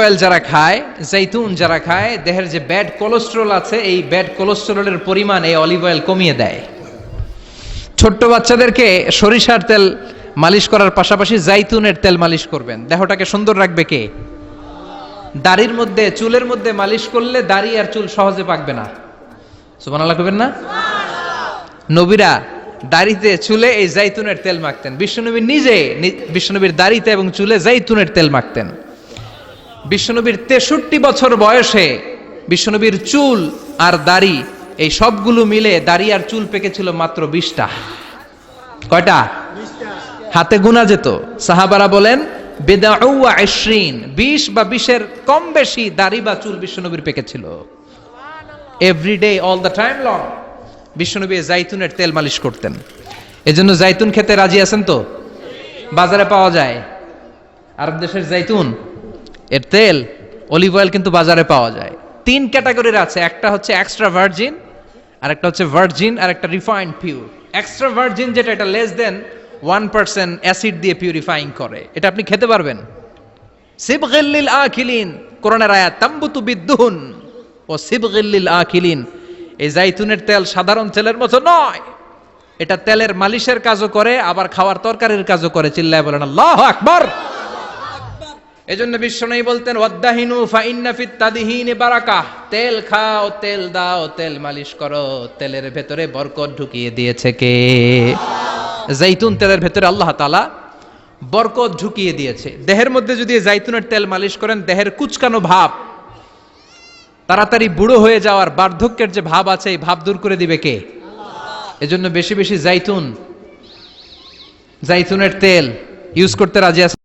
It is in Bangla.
অয়েল যারা খায় জৈতুন যারা খায়, দেহের যে ব্যাড কোলেস্ট্রল আছে, এই ব্যাড কোলেস্ট্রলের পরিমাণ এই অলিভ অয়েল কমিয়ে দেয়। ছোট্ট বাচ্চাদেরকে সরিষার তেল মালিশ করার পাশাপাশি জাইতুনের তেল মালিশ করবেন। দেহটাকে সুন্দর রাখবে কে? দাড়ির মধ্যে, চুলের মধ্যে মালিশ করলে দাড়ি আর চুল সহজে পাকবে না। সুবহানাল্লাহ কবেন না? নবীরা দাড়িতে, চুলে এই জাইতুনের তেল মাখতেন। বিশ্বনবী নিজে বিশ্বনবীর দাড়িতে এবং চুলে জাইতুনের তেল মাখতেন। বিশ্বনবীর তেষট্টি বছর বয়সে বিশ্বনবীর চুল আর দাড়ি, এই সবগুলো মিলে দাড়ি আর চুল পেকেছিল মাত্র বিশটা। কয়টা? হাতে গুনা যেত। সাহাবারা বলেন বিশ বা বিশের কম বেশি দাড়ি বা চুল বিশ্বনবীর পেকেছিল। Everyday all the time long বিশ্বনবী জাইতুনের তেল মালিশ করতেন। এজন্য জাইতুন খেতে রাজি আছেন তো? বাজারে পাওয়া যায়। আরব দেশের জাইতুন। এর তেল অলিভ অয়েল কিন্তু বাজারে পাওয়া যায়। তিন ক্যাটাগরির আছে, একটা হচ্ছে এক্সট্রা ভার্জিন আর একটা হচ্ছে ভার্জিন আর একটা রিফাইন্ড পিওর এক্সট্রা ভার্জিন যেটা, এটা less than one percent acid দিয়ে পিউরিফাইং করে। এটা আপনি খেতে পারবেন। সিবগিল্লিল আখিলিন কোরআনের আয়াত, তাম্বুতু বিদ্দুহুন ও সিবগিল্লিল আখিলিন এই জাইতুনের তেল সাধারণ তেলের মতো নয়। এটা তেলের মালিশের কাজও করে, আবার খাওয়ার তরকারির কাজও করে, চিল্লায় বলেন, আল্লাহ আকবার! এজন্য বিশ্বনবী বলতেন, ওয়াদ্দাহিনু ফাইন্না ফিত তাদিহিন বারাকাহ তেল খাও, তেল দাও, তেল মালিশ করো। তেলের ভেতরে বরকত ঢুকিয়ে দিয়েছে কে? জাইতুন তেলের ভেতরে আল্লাহ তাআলা বরকত ঢুকিয়ে দিয়েছে। দেহের মধ্যে যদি জাইতুনের তেল মালিশ করেন, দেহের কুচকানো ভাব, তাড়াতাড়ি বুড়ো হয়ে যাওয়ার বার্ধক্যের যে ভাব আছে, এই ভাব দূর করে দিবে কে? এজন্য বেশি বেশি জাইতুন জাইতুনের তেল ইউজ করতে রাজি আছে।